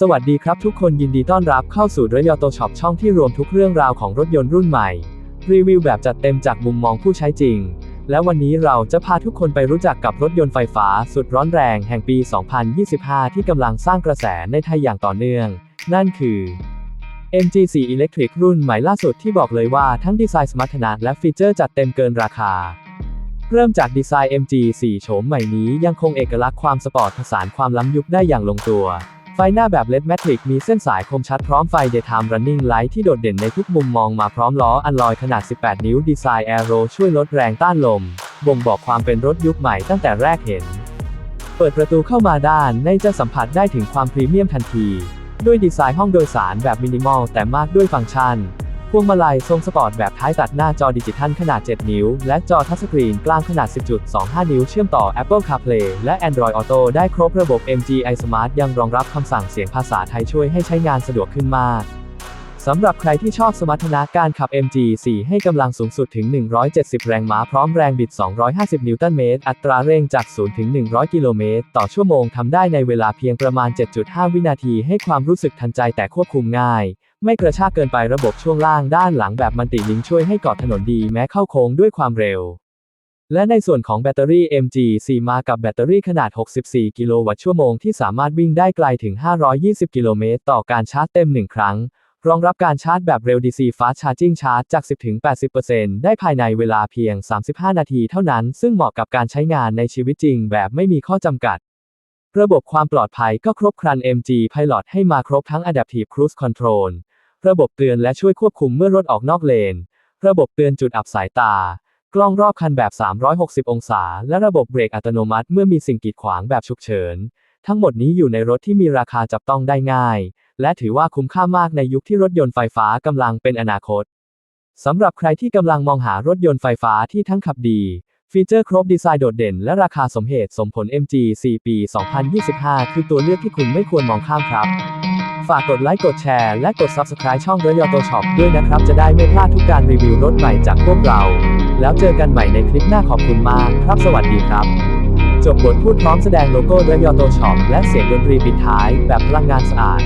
สวัสดีครับทุกคนยินดีต้อนรับเข้าสู่รถยอโตช็อปช่องที่รวมทุกเรื่องราวของรถยนต์รุ่นใหม่ รีวิวแบบจัดเต็มจากมุมมองผู้ใช้จริง และวันนี้เราจะพาทุกคนไปรู้จักกับรถยนต์ไฟฟ้าสุดร้อนแรงแห่งปี 2025 ที่กำลังสร้างกระแสในไทยอย่างต่อเนื่อง นั่นคือ MG4 Electric รุ่นใหม่ล่าสุดที่บอกเลยว่าทั้งดีไซน์สมรรถนะและฟีเจอร์จัดเต็มเกินราคา เริ่มจากดีไซน์ MG4 โฉมใหม่นี้ยังคงเอกลักษณ์ความสปอร์ตผสานความล้ำยุคได้อย่างลงตัว ไฟหน้าแบบ LED Matrix มีเส้นสายคมชัดพร้อมไฟ Daytime Running Light ที่โดดเด่นในทุกมุมมองมาพร้อมล้ออันลอยขนาด 18 นิ้วดีไซน์แอโรช่วยลดแรงต้านลม บ่งบอกความเป็นรถยุคใหม่ตั้งแต่แรกเห็น เปิดประตูเข้ามาด้านในจะสัมผัสได้ถึงความพรีเมียมทันที ด้วยดีไซน์ห้องโดยสารแบบมินิมอลแต่มากด้วยฟังก์ชัน วงมาลัยทรงสปอร์ตแบบท้ายตัดหน้าจอดิจิทัลขนาด 7 นิ้ว และจอทัชสกรีนกลางขนาด 10.25 นิ้วเชื่อมต่อ Apple CarPlay และ Android Auto ได้ครบระบบ MGI Smart ยังรองรับคำสั่งเสียงภาษาไทยช่วยให้ใช้งานสะดวกขึ้นมากสำหรับใครที่ชอบสมรรถนะการขับ MG4 ให้กำลังสูงสุดถึง 170 แรงม้าพร้อมแรงบิด 250 นิวตันเมตร อัตราเร่งจาก 0 ถึง 100 กิโลเมตร ต่อชั่วโมงทำได้ในเวลาเพียงประมาณ 7.5 วินาทีให้ความรู้สึกทันใจแต่ควบคุมง่าย ไม่กระชากเกินไประบบช่วงล่างด้านหลังแบบมันติลิงช่วยให้เกาะถนนดีแม้เข้าโค้งด้วยความเร็ว และในส่วนของแบตเตอรี่ MG4 มากับแบตเตอรี่ขนาด 64 กิโลวัตต์ชั่วโมงที่สามารถวิ่งได้ไกลถึง 520 กิโลเมตรต่อการชาร์จเต็ม 1 ครั้ง รองรับการชาร์จแบบเร็ว DC Fast Charging Charge จาก 10 ถึง 80%ได้ภายในเวลาเพียง 35 นาทีเท่านั้น ซึ่งเหมาะกับการใช้งานในชีวิตจริงแบบไม่มีข้อจำกัด ระบบความปลอดภัยก็ครบครัน MG Pilot ให้มาครบทั้ง Adaptive Cruise Control ระบบเตือนและช่วยควบคุมเมื่อรถออกนอกเลน ระบบเตือนจุดอับสายตา กล้องรอบคันแบบ 360 องศา และระบบเบรกอัตโนมัติเมื่อมีสิ่งกีดขวางแบบฉุกเฉิน ทั้งหมดนี้อยู่ในรถที่มีราคาจับต้องได้ง่าย และถือว่าคุ้มค่ามากในยุคที่รถยนต์ไฟฟ้ากำลังเป็นอนาคตสำหรับใครที่กำลังมองหารถยนต์ไฟฟ้าที่ทั้งขับดี ฟีเจอร์ครบดีไซน์โดดเด่นและราคาสมเหตุสมผล MG 4 ปี 2025 คือตัวเลือกที่คุณไม่ควรมองข้ามครับ ฝากกดไลค์กดแชร์และกด Subscribe ช่องร y ย o โตช็อปด้วยนะครับ จะได้ไม่พลาดทุกการรีวิวรถใหม่จากพวกเรา แล้วเจอกันใหม่ในคลิปหน้าขอบคุณมากครับ สวัสดีครับ จบบทพูดพร้อมแสดงโลโก้ร y ย o โตช็อปและเสียงดนตรีปิดท้ายแบบพลังงานสะอาด